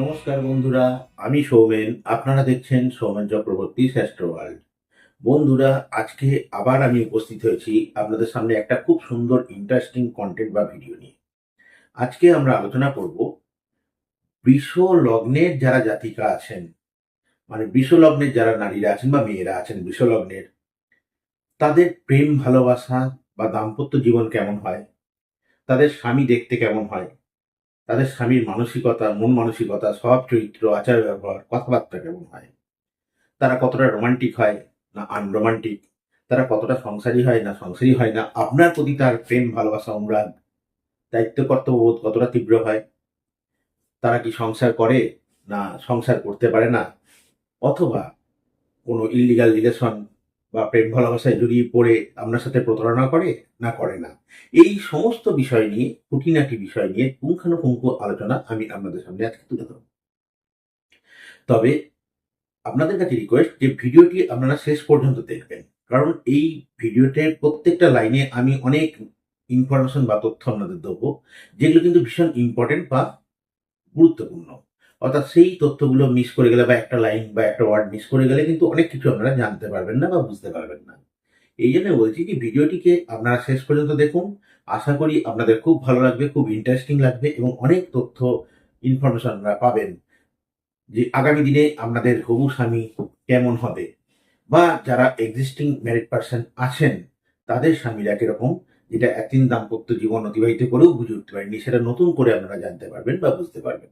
নমস্কার বন্ধুরা, আমি সৌমেন। আপনারা দেখছেন সৌমেন চক্রবর্তী শ্রেষ্ঠ ওয়ার্ল্ড। বন্ধুরা, আজকে আবার আমি উপস্থিত হয়েছি আপনাদের সামনে একটা খুব সুন্দর ইন্টারেস্টিং কন্টেন্ট বা ভিডিও নিয়ে। আজকে আমরা আলোচনা করব বৃষ লগ্নের যারা জাতিকা আছেন মানে বৃষ লগ্নের যারা নারীরা আছেন বা মেয়েরা আছেন, বৃষ লগ্নের, তাদের প্রেম ভালোবাসা বা দাম্পত্য জীবন কেমন হয়? তাদের স্বামী দেখতে কেমন হয়? তাদের স্বামীর মানসিকতা, মন মানসিকতা, স্বভাব চরিত্র, আচার ব্যবহার, কথাবার্তা কেমন হয়? তারা কতটা রোমান্টিক হয় না আনরোমান্টিক তারা কতটা সংসারী হয় না সংসারী হয় না? আপনার প্রতি তার প্রেম, ভালোবাসা, অনুরাগ, দায়িত্ব, কর্তব্যবোধ কতটা তীব্র হয়? তারা কি সংসার করে না সংসার করতে পারে না? অথবা কোনো ইলিগাল রিলেশন বা প্রেম ভালোবাসায় জড়িয়ে পড়ে আপনার সাথে প্রতারণা করে, না করে না। এই সমস্ত বিষয় নিয়ে, খুঁটিনাটি বিষয় নিয়ে পুঙ্খানুপুঙ্খ আলোচনা আমি আপনাদের সামনে আজকে তুলে ধরব। তবে আপনাদের কাছে রিকোয়েস্ট যে ভিডিওটি আপনারা শেষ পর্যন্ত দেখবেন। কারণ এই ভিডিওটির প্রত্যেকটা লাইনে আমি অনেক ইনফরমেশন বা তথ্য আপনাদের দেবো, যেগুলো কিন্তু ভীষণ ইম্পর্টেন্ট বা গুরুত্বপূর্ণ। অর্থাৎ সেই তথ্যগুলো মিস করে গেলে বা একটা লাইন বা একটা ওয়ার্ড মিস করে গেলে কিন্তু অনেক কিছু আপনারা জানতে পারবেন না বা বুঝতে পারবেন না। এই জন্য বলছি যে ভিডিওটিকে আপনারা শেষ পর্যন্ত দেখুন। আশা করি আপনাদের খুব ভালো লাগবে, খুব ইন্টারেস্টিং লাগবে এবং অনেক তথ্য ইনফরমেশন আপনারা পাবেন যে আগামী দিনে আপনাদের হবু স্বামী কেমন হবে বা যারা এক্সিস্টিং ম্যারিড পার্সন আছেন, তাদের স্বামীরা কীরকম? যেটা একদিন দাম্পত্য জীবন অতিবাহিত করেও বুঝে উঠতে পারেননি, সেটা নতুন করে আপনারা জানতে পারবেন বা বুঝতে পারবেন।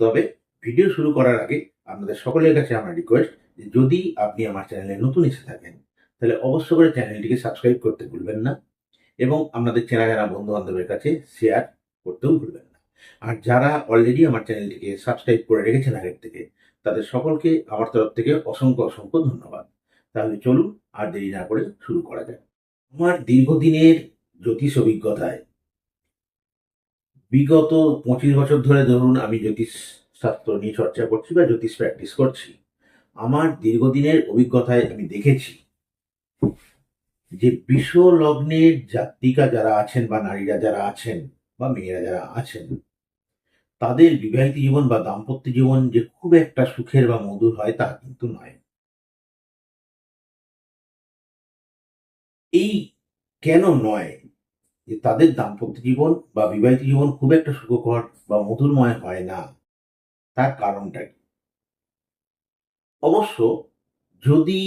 তবে ভিডিও শুরু করার আগে আপনাদের সকলের কাছে আমার রিকোয়েস্ট যে যদি আপনি আমার চ্যানেলে নতুন এসে থাকেন, তাহলে অবশ্য করে চ্যানেলটিকে সাবস্ক্রাইব করতে ভুলবেন না এবং আপনাদের চেনা জানা বন্ধু বান্ধবের কাছে শেয়ার করতেও ভুলবেন না। আর যারা অলরেডি আমার চ্যানেলটিকে সাবস্ক্রাইব করে রেখেছেন আগের থেকে, তাদের সকলকে আমার তরফ থেকে অসংখ্য অসংখ্য ধন্যবাদ। তাহলে চলুন আর দেরি না করে শুরু করা যাক। আমার দীর্ঘদিনের জ্যোতিষ অভিজ্ঞতায় বিগত পঁচিশ বছর ধরে ধরুন আমি জ্যোতিষ শাস্ত্র নিয়ে চর্চা করছি বা জ্যোতিষ প্র্যাকটিস করছি, আমার দীর্ঘদিনের অভিজ্ঞতায় আমি দেখেছি যে বিশ্ব লগ্নের জাতিকা যারা আছেন বা নারীরা যারা আছেন বা মেয়েরা যারা আছেন, তাদের বিবাহিত জীবন বা দাম্পত্য জীবন যে খুব একটা সুখের বা মধুর হয় তা কিন্তু নয়। এই কেন নয়? যে তাদের দাম্পত্য জীবন বা বিবাহিত জীবন খুব একটা সুখকর বা মধুরময় হয় না। তার কারণটা কি? অবশ্য যদি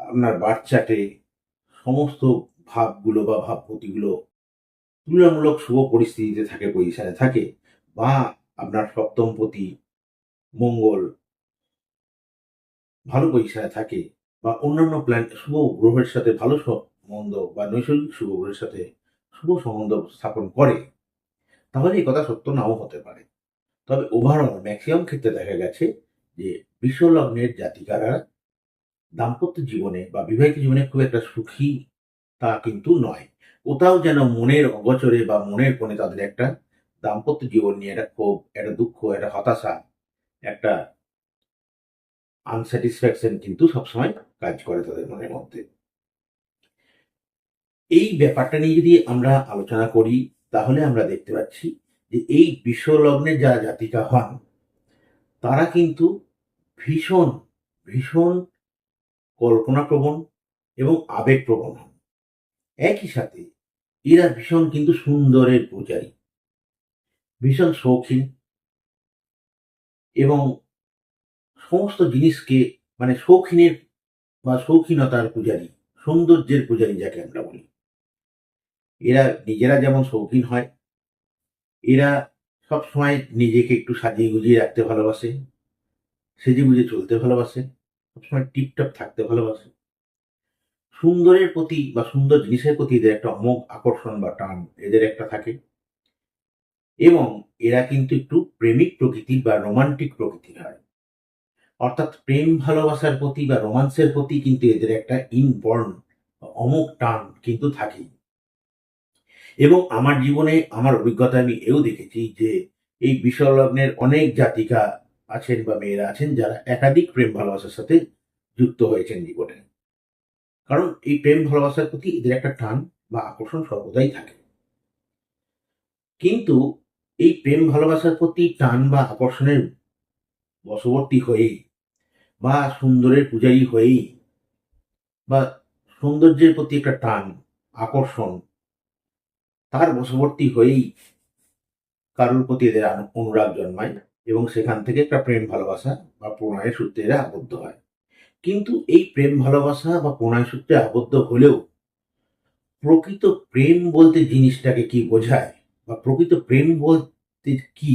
আপনার বাচ্চাটে সমস্ত ভাবগুলো বা ভাবগতিগুলো তুলনামূলক শুভ পরিস্থিতিতে থাকে পজিশনে থাকে বা আপনার সপ্তমপতি মঙ্গল ভালো পজিশনে থাকে বা অন্যান্য প্ল্যান শুভ গ্রহের সাথে ভালো সম্বন্ধ বা নৈসর্গিক শুভ গ্রহের সাথে শুভ সম্বন্ধ স্থাপন করে, তাহলে এই কথা সত্য নাও হতে পারে। তবে ওভারঅল ম্যাক্সিমাম ক্ষেত্রে দেখা গেছে যে বিশ্বলগ্নের জাতিকারা দাম্পত্য জীবনে বা বিবাহিত জীবনে খুব একটা সুখী তা কিন্তু নয়। কোথাও যেন মনের অগচরে বা মনের কোণে তাদের একটা দাম্পত্য জীবন নিয়ে একটা ক্ষোভ, একটা দুঃখ, একটা হতাশা, একটা আনস্যাটিসফ্যাকশন কিন্তু সবসময় কাজ করে তাদের মনের মধ্যে। এই ব্যাপারটা নিয়ে যদি আমরা আলোচনা করি, তাহলে আমরা দেখতে পাচ্ছি যে এই বিশ্বলগ্নের যারা জাতিকা হন, তারা কিন্তু ভীষণ ভীষণ কল্পনাপ্রবণ এবং আবেগপ্রবণ হন। একই সাথে এরা ভীষণ কিন্তু সুন্দরের পূজারী, ভীষণ শৌখিন এবং সমস্ত জিনিসকে মানে শৌখিনের বা শৌখিনতার পূজারী, সৌন্দর্যের পূজারী যাকে আমরা বলি। এরা নিজেরা যেমন শৌখিন হয়, এরা সব সময় নিজেকে একটু সাজিয়ে গুজিয়ে রাখতে ভালোবাসে, সেজে গুজে চলতে ভালোবাসে সবসময় টিপটপ থাকতে ভালোবাসে। সুন্দরের প্রতি বা সুন্দর জিনিসের প্রতি এদের একটা অমোঘ আকর্ষণ বা টান এদের একটা থাকে। এবং এরা কিন্তু একটু প্রেমিক প্রকৃতির বা রোমান্টিক প্রকৃতির হয়। অর্থাৎ প্রেম ভালোবাসার প্রতি বা রোমান্সের প্রতি কিন্তু এদের একটা ইনবর্ন অমোঘ টান কিন্তু থাকেই। এবং আমার জীবনে আমার অভিজ্ঞতা আমি এও দেখেছি যে এই বিশ্বলগ্নের অনেক জাতিকা আছেন বা মেয়েরা আছেন যারা একাধিক প্রেম ভালোবাসার সাথে যুক্ত হয়েছেন জীবনে। কারণ এই প্রেম ভালোবাসার প্রতি এদের একটা টান বা আকর্ষণ সর্বদাই থাকে। কিন্তু এই প্রেম ভালোবাসার প্রতি টান বা আকর্ষণের বশবর্তী হয়েই বা সুন্দরের পূজারী হয়েই বা সৌন্দর্যের প্রতি একটা টান, আকর্ষণ তার বশবর্তী হয়েই কারোর প্রতি এদের অনুরাগ জন্মায় এবং সেখান থেকে একটা প্রেম ভালোবাসা বা প্রণয়ের সূত্রে এরা আবদ্ধ হয়। কিন্তু এই প্রেম ভালোবাসা বা প্রণয় সূত্রে আবদ্ধ হলেও প্রকৃত প্রেম বলতে জিনিসটাকে কি বোঝায় বা প্রকৃত প্রেম বলতে কি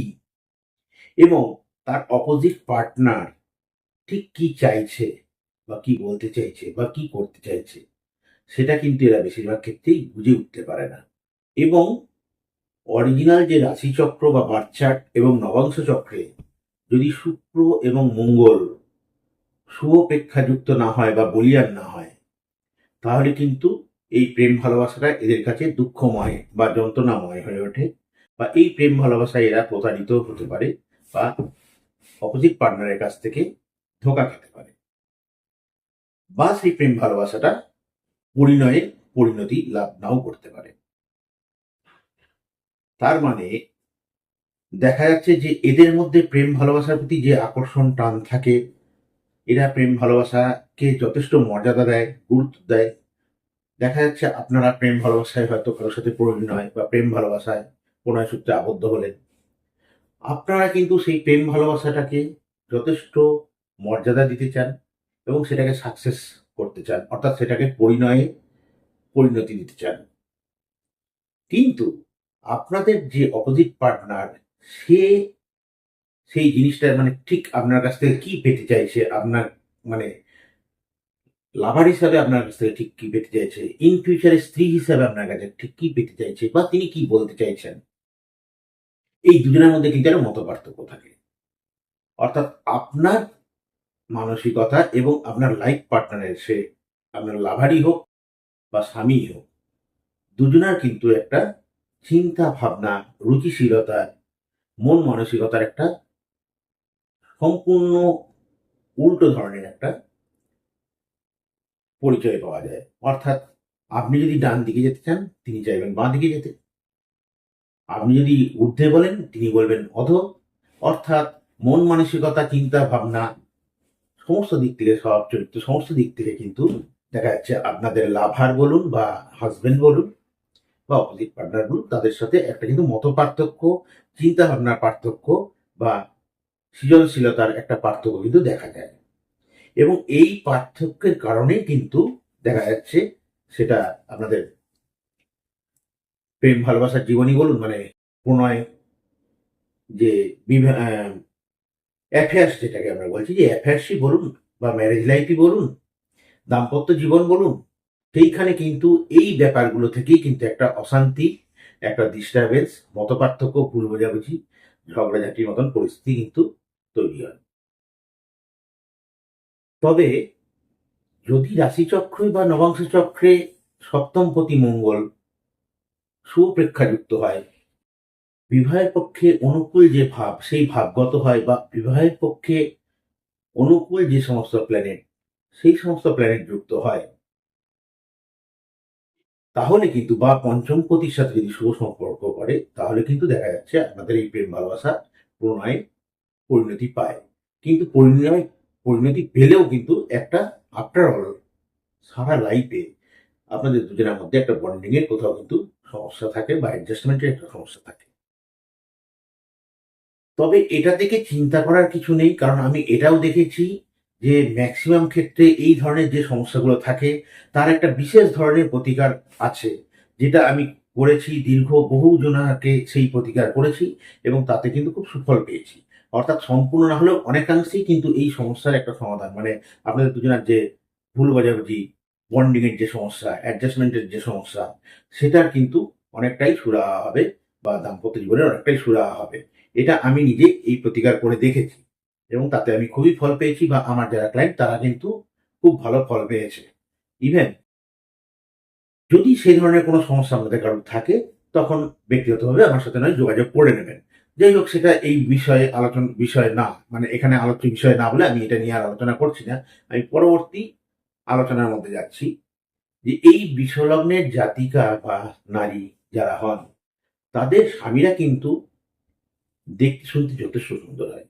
এবং তার অপোজিট পার্টনার ঠিক কি চাইছে বা কি বলতে চাইছে বা কি করতে চাইছে, সেটা কিন্তু এরা বেশিরভাগ ক্ষেত্রেই বুঝে উঠতে পারে না। এবং অরিজিনাল যে রাশিচক্র বা বার্চার্ট এবং নবাংশ চক্রে যদি শুক্র এবং মঙ্গল শুভ প্রেক্ষাযুক্ত না হয় বা বলিয়ান না হয়, তাহলে কিন্তু এই প্রেম ভালোবাসাটা এদের কাছে দুঃখময় বা যন্ত্রণাময় হয়ে ওঠে বা এই প্রেম ভালোবাসায় এরা প্রতারিত হতে পারে বা অপোজিট পার্টনারের কাছ থেকে ধোকা খেতে পারে। বা সেই প্রেম ভালোবাসাটা পরিণয়ে পরিণতি লাভ নাও করতে পারে। তার মানে দেখা যাচ্ছে যে এদের মধ্যে প্রেম ভালোবাসার প্রতি যে আকর্ষণ, টান থাকে, এরা প্রেম ভালোবাসাকে যথেষ্ট মর্যাদা দেয়, গুরুত্ব দেয়। দেখা যাচ্ছে আপনারা প্রেম ভালোবাসায় হয়তো কারোর সাথে পরিণয় বা প্রেম ভালোবাসায় প্রণয় সূত্রে আবদ্ধ হলেন। আপনারা কিন্তু সেই প্রেম ভালোবাসাটাকে যথেষ্ট মর্যাদা দিতে চান এবং সেটাকে সাকসেস করতে চান, অর্থাৎ সেটাকে পরিণয়ে পরিণতি দিতে চান। কিন্তু আপনাদের যে অপোজিট পার্টনার সে সেই জিনিসটা মানে ঠিক আপনার কাছ থেকে কি পেতে চাইছে আপনার মানে লাভার হিসাবে আপনার কাছ থেকে ঠিক কি পেতে চাইছে? ইন ফিউচারে স্ত্রী হিসাবে আপনার কাছে ঠিক কি পেতে চাইছে? বা তিনি কি বলতে চাইছেন? এই দুজনের মধ্যে কিন্তু একটা মত পার্থক্য থাকে। অর্থাৎ আপনার মানসিকতা এবং আপনার লাইফ পার্টনারের সে আপনার লাভারই হোক বা স্বামী হোক, দুজনার কিন্তু একটা চিন্তা, ভাবনা, রুচিশীলতা, মন মানসিকতার একটা সম্পূর্ণ উল্টো ধরনের একটা পরিচয় পাওয়া যায়। অর্থাৎ আপনি যদি ডান দিকে যেতে চান, তিনি চাইবেন বাঁ দিকে যেতে। আপনি যদি ঊর্ধ্বে বলেন, তিনি বলবেন অধ। অর্থাৎ মন মানসিকতা, চিন্তা, ভাবনা, সমস্ত দিক থেকে স্বভাব চরিত্র, সমস্ত দিক থেকে কিন্তু দেখা যাচ্ছে আপনাদের লাভার বলুন বা হাজবেন্ড বলুন বা অপোজিট পার্টনার বলুন তাদের সাথে একটা কিন্তু মত পার্থক্য চিন্তা ভাবনার পার্থক্য বা সৃজনশীলতার একটা পার্থক্য কিন্তু দেখা যায়। এবং এই পার্থক্যের কারণেই কিন্তু দেখা যাচ্ছে সেটা আপনাদের প্রেম ভালোবাসার জীবনী বলুন মানে প্রণয় যে অ্যাফেয়ার্স যেটাকে আমরা বলছি, যে অ্যাফেয়ার্সই বলুন বা ম্যারেজ লাইফই বলুন, দাম্পত্য জীবন বলুন সেইখানে কিন্তু এই ব্যাপারগুলো থেকেই কিন্তু একটা অশান্তি, একটা ডিস্টারবেন্স মতপার্থক্য ভুল বোঝাবুঝি ঝগড়াঝাটির মতন পরিস্থিতি কিন্তু তৈরি হয়। তবে যদি রাশিচক্রে বা নবাংশ চক্রে সপ্তম প্রতি মঙ্গল সুপ্রেক্ষাযুক্ত হয়, বিবাহের পক্ষে অনুকূল যে ভাব, সেই ভাবগত হয় বা বিবাহের পক্ষে অনুকূল যে সমস্ত প্ল্যানেট সেই সমস্ত প্ল্যানেট যুক্ত হয় তাহলে কিন্তু বা পঞ্চম পতির সাথে যদি শুভ সম্পর্ক করে, তাহলে কিন্তু দেখা যাচ্ছে আপনাদের এই প্রেম ভালোবাসা প্রণয় পরিণতি পায়। কিন্তু পরিণয়, পরিণতি পেলেও কিন্তু একটা আফটার অল সারা লাইফে আপনাদের দুজনের মধ্যে একটা বন্ডিং এর কোথাও কিন্তু সমস্যা থাকে বা অ্যাডজাস্টমেন্টের একটা সমস্যা থাকে। তবে এটা থেকে চিন্তা করার কিছু নেই, কারণ আমি এটাও দেখেছি যে ম্যাক্সিমাম ক্ষেত্রে এই ধরনের যে সমস্যাগুলো থাকে, তার একটা বিশেষ ধরনের প্রতিকার আছে, যেটা আমি করেছি, দীর্ঘ বহু জনাকে সেই প্রতিকার করেছি এবং তাতে কিন্তু খুব সুফল পেয়েছি। অর্থাৎ সম্পূর্ণ না হলেও অনেকাংশেই কিন্তু এই সমস্যার একটা সমাধান। মানে আপনাদের দুজনের যে ভুল বোঝাবুঝি বন্ডিং এর যে সমস্যা অ্যাডজাস্টমেন্টের যে সমস্যা, সেটার কিন্তু অনেকটাই সুরাহা হবে বা দাম্পত্য জীবনের অনেকটাই সুরাহা হবে। এটা আমি নিজে এই প্রতিকার করে দেখেছি। এবং তাতে আমি খুবই ফল পেয়েছি বা আমার যারা ক্লায়েন্ট তারা কিন্তু খুব ভালো ফল পেয়েছে। ইভেন যদি সেই ধরনের কোনো সমস্যা আমাদের কারোর থাকে, তখন ব্যক্তিগতভাবে আমার সাথে নয়, যোগাযোগ করে নেবেন। যাই হোক, সেটা এই বিষয়ে আলোচনা, বিষয় না মানে এখানে আলোচ্য বিষয় না বলে আমি এটা নিয়ে আর আলোচনা করছি না। আমি পরবর্তী আলোচনার মধ্যে যাচ্ছি যে এই বিশ্বলগ্নের জাতিকা বা নারী যারা হন, তাদের স্বামীরা কিন্তু দেখতে, শুনতে যথেষ্ট সুন্দর হয়।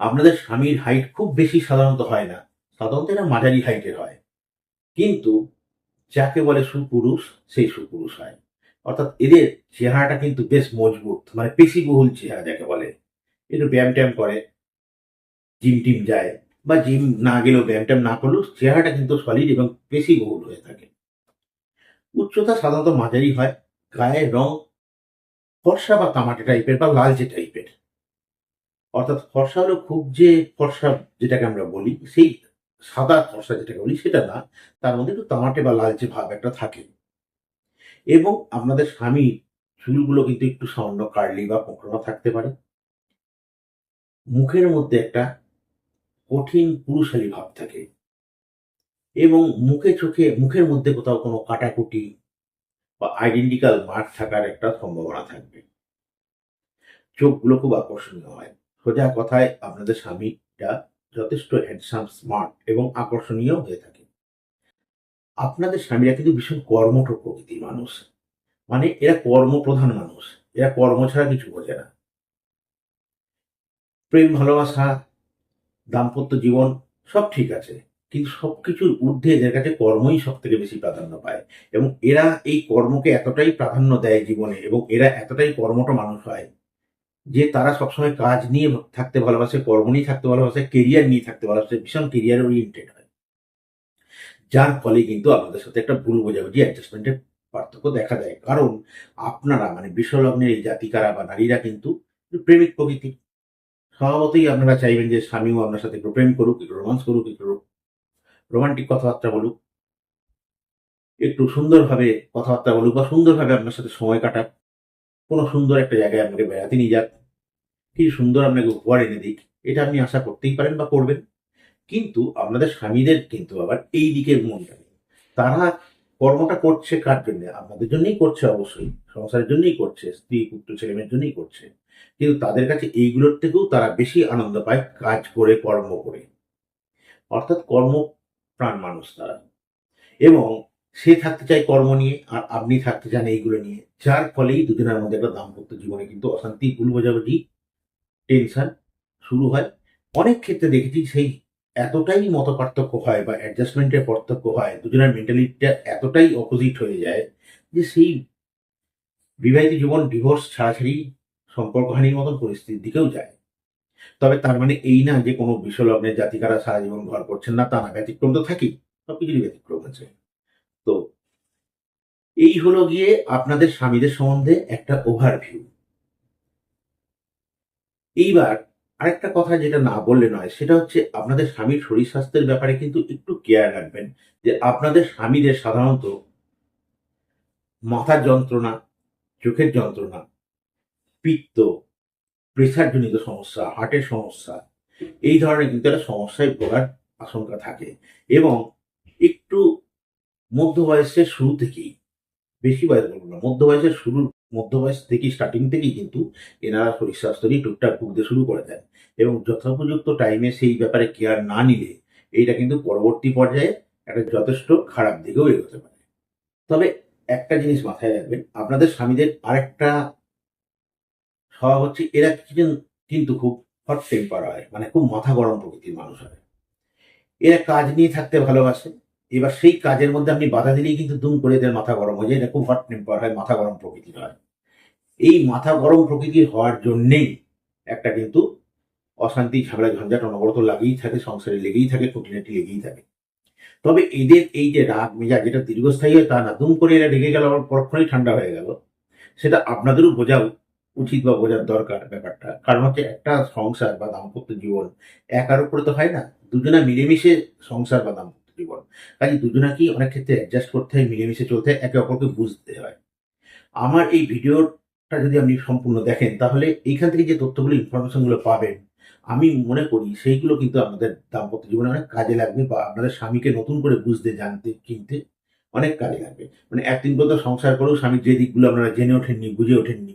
আপনাদের স্বামীর হাইট খুব বেশি সাধারণত হয় না। সাধারণত এরা মাঝারি হাইটের হয়। কিন্তু যাকে বলে সুপুরুষ, সেই সুপুরুষ হয়। অর্থাৎ এদের চেহারাটা কিন্তু বেশ মজবুত মানে পেশিবহুল চেহারা যাকে বলে। একটু ব্যায়াম ট্যায়াম করে জিম টিম যায়, বা জিম না গেলেও ব্যায়াম ট্যায়াম না করলেও চেহারাটা কিন্তু সলিড এবং পেশিবহুল হয়ে থাকে। উচ্চতা সাধারণত মাঝারি হয়, গায়ের রং ফর্সা বা তামাটে টাইপের বা লালচে টাইপের অর্থাৎ ফর্সা হলো খুব যে ফর্সা যেটাকে আমরা বলি, সেই সাদা ফর্সা যেটাকে বলি, সেটা না। তার মধ্যে একটু তামাটে বা লালচে ভাব একটা থাকে। এবং আপনাদের স্বামী চুলগুলো কিন্তু একটু সামান্য কার্লি বা কোঁকড়া থাকতে পারে। মুখের মধ্যে একটা কঠিন পুরুষালী ভাব থাকে। এবং মুখে চোখে, মুখের মধ্যে কোথাও কোনো কাটাকুটি বা আইডেন্টিক্যাল মার্ক থাকার একটা সম্ভাবনা থাকবে। চোখগুলো খুব আকর্ষণীয় হয়। সোজা কথায় আপনাদের স্বামীটা যথেষ্ট হ্যান্ডসাম স্মার্ট এবং আকর্ষণীয় হয়ে থাকে। আপনাদের স্বামীরা কিন্তু ভীষণ কর্মঠ প্রকৃতির মানুষ। মানে এরা কর্মপ্রধান মানুষ। এরা কর্ম ছাড়া কিছু বোঝে না। প্রেম, ভালোবাসা, দাম্পত্য জীবন সব ঠিক আছে। কিন্তু সবকিছুর ঊর্ধ্বে এদের কাছে কর্মই সব থেকে বেশি প্রাধান্য পায়। এবং এরা এই কর্মকে এতটাই প্রাধান্য দেয় জীবনে এবং এরা এতটাই কর্মঠ মানুষ হয় যে তারা সবসময় কাজ নিয়ে থাকতে ভালোবাসে, কর্ম নিয়ে থাকতে ভালোবাসে কেরিয়ার নিয়ে থাকতে ভালোবাসে, ভীষণ কেরিয়ার ওরিয়েন্টেড হয়। যার ফলে কিন্তু আপনাদের সাথে একটা ভুল বোঝাবুঝি অ্যাডজাস্টমেন্টের পার্থক্য দেখা যায় কারণ আপনারা মানে বিশ্বলগ্নের এই জাতিকারা বা নারীরা কিন্তু প্রেমিক প্রকৃতির স্বভাবতই আপনারা চাইবেন যে স্বামীও আপনার সাথে একটু প্রেম করুক, একটু রোমান্স করুক, একটু রোমান্টিক কথাবার্তা বলুক। একটু সুন্দরভাবে কথাবার্তা বলুক বা সুন্দরভাবে আপনার সাথে সময় কাটাক। কোনো সুন্দর একটা জায়গায় আপনাকে বেড়াতে নিয়ে যাক। কি সুন্দর আপনাকে উপহার এনে দিক এটা আপনি আশা করতেই পারেন বা করবেন। কিন্তু আপনাদের স্বামীদের কিন্তু আবার এই দিকের মনটা নেই। তারা কর্মটা করছে কার জন্য? আপনাদের জন্যই করছে অবশ্যই, সংসারের জন্যই করছে, স্ত্রী, পুত্র, ছেলে মেয়ের জন্যই করছে। কিন্তু তাদের কাছে এইগুলোর থেকেও তারা বেশি আনন্দ পায় কাজ করে, কর্ম করে। অর্থাৎ কর্ম প্রাণ মানুষ তারা। এবং সে থাকতে চায় কর্ম নিয়ে, আর আপনি থাকতে চান এইগুলো নিয়ে। যার ফলেই দুজনের মধ্যে একটা দাম্পত্য জীবনে কিন্তু অশান্তি, ভুল বোঝাবুঝি টেনশন শুরু হয়। অনেক ক্ষেত্রে দেখেছি সেই এতটাই মত পার্থক্য হয় বা অ্যাডজাস্টমেন্টের পার্থক্য হয়, দুজনের মেন্টালিটিটা এতটাই অপোজিট হয়ে যায় যে সেই বিবাহিত জীবন ডিভোর্স ছাড়াছাড়ি সম্পর্কহানির মতন পরিস্থিতির দিকেও যায়। তবে তার মানে এই না যে কোনো বিশ্বলগ্নের জাতিকারা সারা জীবন ঘর করছেন না, তা না, ব্যতিক্রম তো থাকি সবকিছুরই ব্যতিক্রম আছে। তো এই হলো গিয়ে আপনাদের স্বামীদের সম্বন্ধে একটা ওভারভিউ এইবার আরেকটা কথা যেটা না বললে নয়, সেটা হচ্ছে আপনাদের স্বামীর শরীর স্বাস্থ্যের ব্যাপারে কিন্তু একটু কেয়ার রাখবেন। যে আপনাদের স্বামীদের সাধারণত মাথার যন্ত্রণা, চোখের যন্ত্রণা, পিত্ত প্রেসারজনিত সমস্যা হার্টের সমস্যা, এই ধরনের কিন্তু একটা সমস্যায় ভোগার আশঙ্কা থাকে। এবং একটু মধ্য বয়সের শুরু থেকেই, বেশি বয়স বলব না মধ্য বয়সের শুরুর মধ্য বয়স থেকেই স্টার্টিং থেকেই কিন্তু এনারা শরীর স্বাস্থ্য নিয়ে টুকটাক ভুগতে শুরু করে দেন এবং যথোপযুক্ত টাইমে সেই ব্যাপারে কেয়ার না নিলে এইটা কিন্তু পরবর্তী পর্যায়ে একটা যথেষ্ট খারাপ দিকেও এগোতে পারে। তবে একটা জিনিস মাথায় রাখবেন, আপনাদের স্বামীদের আরেকটা স্বভাব হচ্ছে এরা কিছু কিন্তু খুব হট টেম্পার হয় মানে খুব মাথা গরম প্রকৃতির মানুষ হয়। এরা কাজ নিয়ে থাকতে ভালোবাসে এবার সেই কাজের মধ্যে আপনি বাধা দিলেই কিন্তু দুম করে এদের মাথা গরম হয়ে যায়। এটা খুব হট টেম্পার হয়, মাথা গরম প্রকৃতির হয়। এই মাথা গরম প্রকৃতির হওয়ার জন্যেই একটা কিন্তু অশান্তি, ঝামেলা, ঝঞ্ঝাট অনবরত লাগেই থাকে, সংসারে লেগেই থাকে, খুঁটিনাটি লেগেই থাকে। তবে এদের এই যে রাগ মেজাজ, যেটা দীর্ঘস্থায়ী হয়, তা না, দুম করে এরা রেগে গেল, আবার পরক্ষণেই ঠান্ডা হয়ে গেল। সেটা আপনাদেরও বোঝা উচিত বা বোঝার দরকার ব্যাপারটা। কারণ হচ্ছে একটা সংসার বা দাম্পত্য জীবন একার উপরে তো হয় না, দুজনা মিলেমিশে সংসার বা দাম্পত্য জীবন কাজে দুজনাকেই অনেক ক্ষেত্রে অ্যাডজাস্ট করতে হয়, মিলেমিশে চলতে হয়, একে অপরকে বুঝতে হয়। আমার এই ভিডিওটা যদি আপনি সম্পূর্ণ দেখেন, তাহলে এইখান থেকে যে তথ্যগুলো ইনফরমেশনগুলো পাবেন, আমি মনে করি সেইগুলো কিন্তু আপনাদের দাম্পত্য জীবনে অনেক কাজে লাগবে বা আপনাদের স্বামীকে নতুন করে বুঝতে, জানতে, কিনতে অনেক কাজে লাগবে। মানে একদিন পর্যন্ত সংসার করেও স্বামীর যে দিকগুলো আপনারা জেনে ওঠেননি, বুঝে ওঠেননি,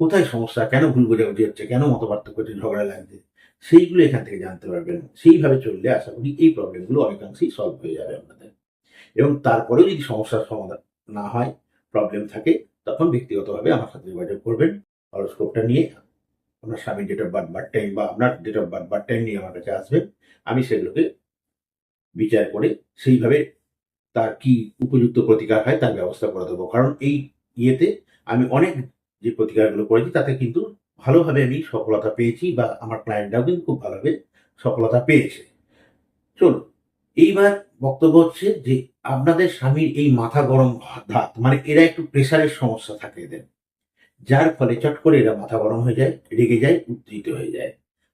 কোথায় সমস্যা, কেন ভুল বোঝাবুঝি হচ্ছে, কেন মত পার্থক্য ঝগড়া লাগছে? সেইগুলো এখান থেকে জানতে পারবেন। সেইভাবে চললে আশা করি এই প্রবলেমগুলো অনেকাংশেই সলভ হয়ে যাবে আপনাদের। এবং তারপরেও যদি সমস্যার সমাধান না হয় প্রবলেম থাকে, তখন ব্যক্তিগতভাবে আমার সাথে যোগাযোগ করবেন। হরস্কোপটা নিয়ে আপনার স্বামীর date of birth birth time বা আপনার date of birth birth time নিয়ে আমার কাছে আসবেন আমি সেগুলোকে বিচার করে সেইভাবে তার কি উপযুক্ত প্রতিকার হয় তার ব্যবস্থা করে দেবো। কারণ এই ইয়েতে আমি অনেক যে প্রতিকারগুলো করেছি, তাতে কিন্তু ভালোভাবে আমি সফলতা পেয়েছি বা আমার ক্লায়েন্টরাও কিন্তু খুব ভালোভাবে সফলতা পেয়েছে। চলুন, এইবার বক্তব্য হচ্ছে যে আপনাদের স্বামীর এই মাথা গরম ধাত মানে এরা একটু প্রেশারের সমস্যা থাকে এদের। যার ফলে চট করে এরা মাথা গরম হয়ে যায়, রেগে যায়, উত্তেজিত হয়ে যায়।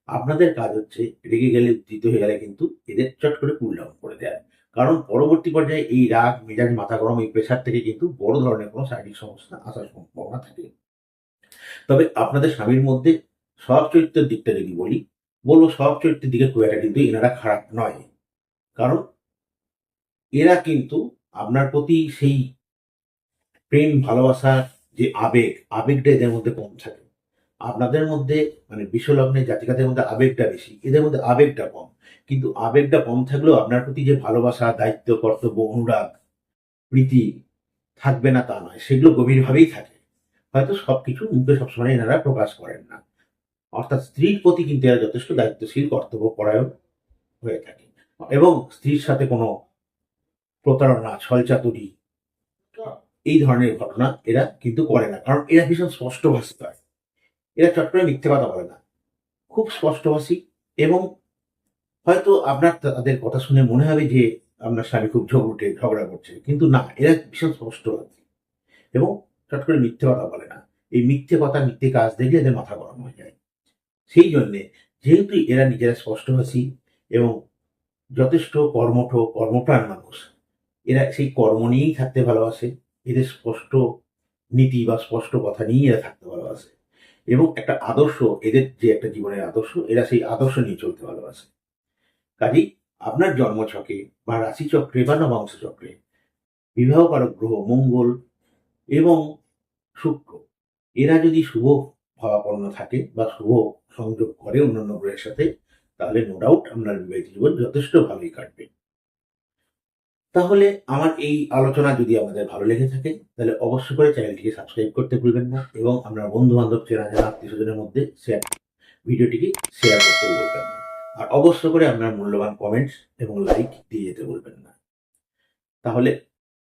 আপনাদের কাজ হচ্ছে রেগে গেলে, উত্তেজিত হয়ে গেলে কিন্তু এদের চট করে কুল ডাউন করে দেয়। কারণ পরবর্তী পর্যায়ে এই রাগ, মেজাজ, মাথা গরম এই প্রেশার থেকে কিন্তু বড় ধরনের কোনো শারীরিক সমস্যা আসার সম্ভাবনা থাকে। তবে আপনাদের স্বামীর মধ্যে সব চরিত্রের দিকটা যদি বলি, বলব সব চরিত্রের দিকে খুব একটা কিন্তু এনারা খারাপ নয়। কারণ এরা কিন্তু আপনার প্রতি সেই প্রেম ভালোবাসার যে আবেগ আবেগটা এদের মধ্যে কম থাকে। আপনাদের মধ্যে মানে বিশ্বলগ্নের জাতিকাদের মধ্যে আবেগটা বেশি, এদের মধ্যে আবেগটা কম। কিন্তু আবেগটা কম থাকলেও আপনার প্রতি যে ভালোবাসা, দায়িত্ব, কর্তব্য, অনুরাগ, প্রীতি থাকবে না তা নয়, সেগুলো গভীরভাবেই থাকে। হয়তো সবকিছু মুখে সবসময় এনারা প্রকাশ করেন না। অর্থাৎ স্ত্রীর প্রতি কিন্তু এরা যথেষ্ট দায়িত্বশীল কর্তব্য পরায়ণ হয়ে থাকে। এবং স্ত্রীর সাথে কোনো প্রতারণা, ছলচাতুরি, এই ধরনের ঘটনা এরা কিন্তু করে না। কারণ এরা ভীষণ স্পষ্টভাষী হয়। এরা চট করে মিথ্যে কথা বলে না। খুব স্পষ্টভাষী এবং হয়তো আপনার তাদের কথা শুনে মনে হবে যে আপনার স্বামী খুব ঝগড়টে, ঝগড়া করছে। কিন্তু না, এরা ভীষণ স্পষ্টভাষী। এবং চট করে মিথ্যে কথা বলে না। এই মিথ্যে কথা, মিথ্যে কাজ দেখলে এদের মাথা গরম হয়ে যায়। সেই জন্যে যেহেতু এরা নিজেরা স্পষ্টভাষী এবং যথেষ্ট কর্মঠ, কর্মপ্রাণ মানুষ, এরা সেই কর্ম নিয়েই থাকতে ভালোবাসে। এদের স্পষ্ট নীতি বা স্পষ্ট কথা নিয়েই এরা থাকতে ভালোবাসে। এবং একটা আদর্শ, এদের যে একটা জীবনের আদর্শ, এরা সেই আদর্শ নিয়ে চলতে ভালোবাসে। কাজেই আপনার জন্মছকে বা রাশিচক্রে বা নবাংশ চক্রে বিবাহকারক গ্রহ মঙ্গল এবং শুক্র। এরা যদি শুভ ভাবাপন্ন থাকে বা শুভ সংযোগ করে অন্যান্য গ্রহের সাথে, তাহলে নো ডাউট আপনার বিবাহিত জীবন যথেষ্ট ভালোই কাটবে। তাহলে আমার এই আলোচনা যদি আমাদের ভালো লেগে থাকে, তাহলে অবশ্যই করে চ্যানেলটিকে সাবস্ক্রাইব করতে ভুলবেন না এবং আপনার বন্ধু বান্ধব চেনা জানা, আত্মীয় স্বজনের মধ্যে শেয়ার ভিডিওটিকে শেয়ার করতে বলবেন না। আর অবশ্য করে আপনার মূল্যবান কমেন্টস এবং লাইক দিয়ে যেতে বলবেন না। তাহলে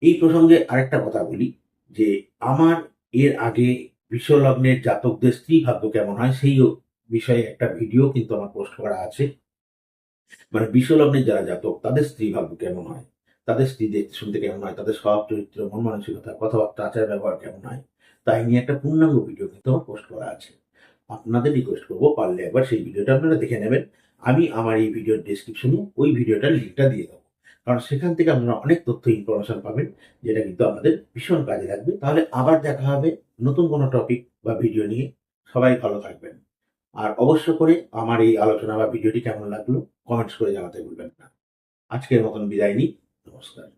এই প্রসঙ্গে আরেকটা কথা বলি। যে আমার এর আগে বিশ্বলগ্নের জাতকদের স্ত্রী ভাগ্য কেমন হয়, সেই বিষয়ে একটা ভিডিও কিন্তু আমার পোস্ট করা আছে। মানে বিশ্বলগ্নের যারা জাতক, তাদের স্ত্রী ভাগ্য কেমন হয়? তাদের স্ত্রী দেখতে শুনতে কেমন হয়? তাদের স্বভাব, চরিত্র, মন মানসিকতা, কথাবার্তা, আচার, ব্যবহার কেমন হয়? তাই নিয়ে একটা পূর্ণাঙ্গ ভিডিও কিন্তু আমার পোস্ট করা আছে। আপনাদের রিকোয়েস্ট করব, পারলে একবার সেই ভিডিওটা আপনারা দেখে নেবেন। আমি আমার এই ভিডিওর ডিসক্রিপশনে ওই ভিডিওটার লিঙ্কটা দিয়ে দেবো। কারণ সেখান থেকে আপনারা অনেক তথ্য ইনফরমেশন পাবেন, যেটা কিন্তু আমাদের ভীষণ কাজে লাগবে। তাহলে আবার দেখা হবে নতুন কোনো টপিক বা ভিডিও নিয়ে। সবাই ভালো থাকবেন। আর অবশ্য করে আমার এই আলোচনা বা ভিডিওটি কেমন লাগল কমেন্টস করে জানাতে ভুলবেন না। আজকের মতন বিদায় নিই। নমস্কার।